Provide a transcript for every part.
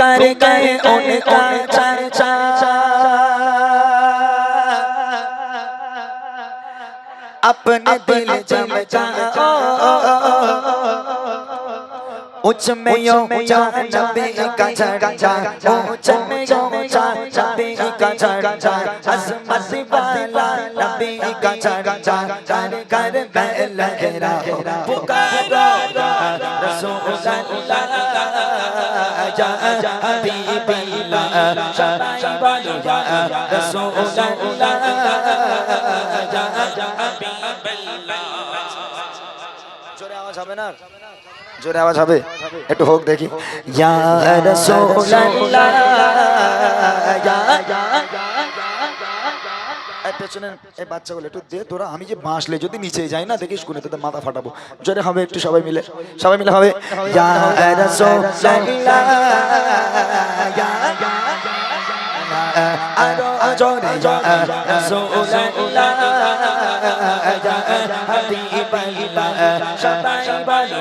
कर गए उनका चर्चा अपने दिल चमचा उच्च में यो ऊंचा नबी का चर्चा उच्च में यो ऊंचा नबी का चर्चा अजमत वाला नबी का चर्चा कर कर मैं लहरा पुकारो रसूल अल्लाह ja habibillah shaibanu ya rasulullah ja habibillah জোরে আওয়াজ হবে না জোরে আওয়াজ হবে একটু হোক দেখি ইয়া রাসূলুল্লাহ ইয়া এই পেছনে এই বাচ্চাগুলো একটু দে তোরা আমি যে বাঁশলে যদি নিচে যাই না দেখিস কোনে তোদের মাথা ফাটাবো। জোরে হবে একটু সবাই মিলে সবাই মিলে হবে। জরে সবাই বলো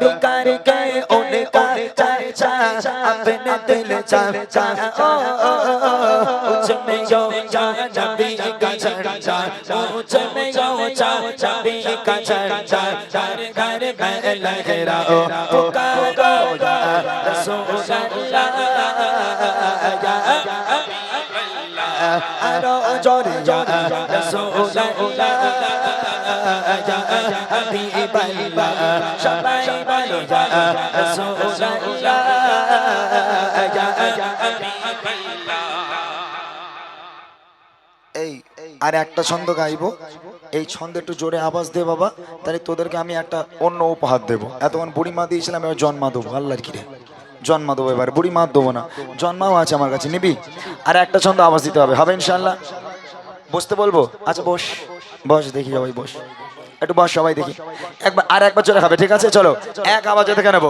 দুকার কে ওনে চর্চা अपने दिल चर्चा ऊंच में यो चा नबी का चर्चा ऊंच में यो चा नबी का चर्चा لغيره فقالوا يا رسول الله يا حبيب الله أنا جوري يا رسول الله يا حبيب الله شبعي بلو يا رسول الله يا حبيب الله এই আর একটা ছন্দ গাইবো এই ছন্দ একটু জোরে আওয়াজ দে বাবা, তাহলে তোদেরকে আমি একটা অন্য উপহার দেবো। এতক্ষণ বুড়ি মা দিয়েছিলাম, এবার জন্মা দেবো। আল্লাহর কিরে। জন্মা দেবো এবার বুড়ি মা দেবো না। জন্মাও আছে আমার কাছে, নিবি? আর একটা ছন্দ আওয়াজ দিতে হবে হবে ইনশাল্লাহ বসতে বলব? আচ্ছা বস। বস, দেখি সবাই, বস। একটু বস, সবাই দেখি। একবার, আর একবার চলে খাবে, ঠিক আছে? চলো, এক আওয়াজে থেকে নেব।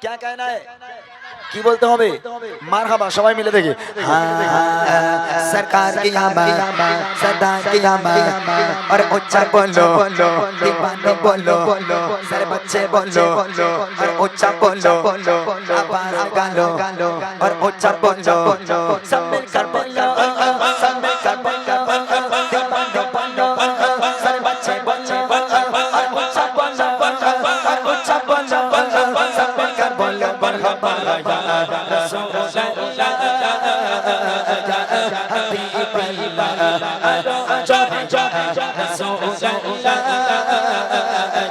क्या कहना है কি বলতে হবে মার খাবা সবাই মিলে দেখি সরকার কি সরদার কি আর উচ্চা বলো দিবানো বলো حبيب الله جا جا رسول الله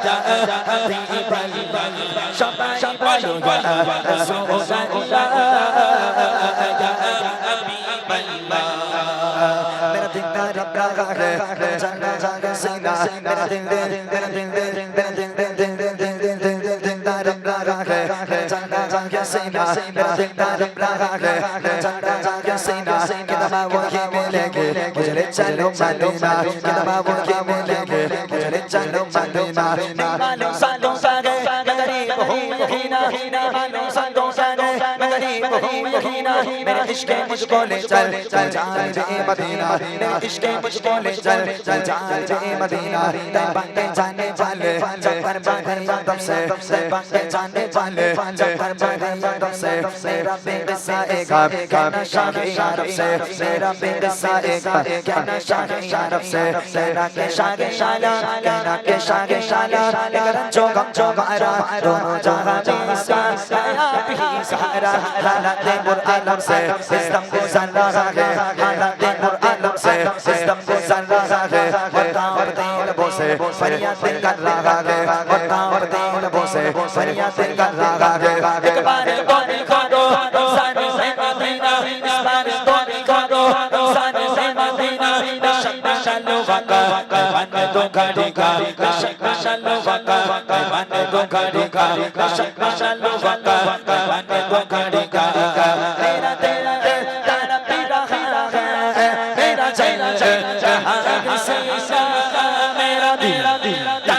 جا حبيب الله شبا شبا رسول الله جا حبيب الله میرا دل کا رب کا ہے جان جان سینا میرا دل دل میرا دل دل میرا دل دل Yasina, Rabbim Darim Rahale, Rajada Yasina, Kitaba Wahi Milege, Mujere Chalo Madina, Kitaba Wahi Milege, Mujere Chalo Madina, Nimalo Salo Salo, मैं गरीब हूँ यकीना मेरे इश्क मुझको ले चल चल जान जे मदीना मेरे इश्क मुझको ले चल चल जान जे मदीना तै बांगे जाने वाले जब पर बांगे यादम से तै बांगे जाने वाले जब पर बांगे यादम से मेरा बेगसा एक क्या नशा है यारब से मेरा बेगसा एक क्या नशा है यारब से मेरा के शागे शाला कहना के शागे शाला लेकर जो गम जो मारा दोनों जहां में इसका आप ही सहारा हालात बुर आलम से सिस्टम गुजर रहा है हालात बुर आलम से सिस्टम गुजर रहा है बताओ तेल बोसे फरियाद कर रहा है बताओ तेल बोसे फरियाद कर रहा है एक बार तो दिखा दो सारे से मदीना इस बार तो दिखा दो सारे से मदीना शक शलो वका ঢোকা ঢোকা কাশা কাশা লো ফাকা মানে ঢোকা ঢোকা কাশা কাশা লো ফাকা মানে ঢোকা ঢোকা তেরা তেরা তেরা তেরা খারা তেরা চাইনা চাইনা চাইনা হারা হাসা মেরা দিল দিল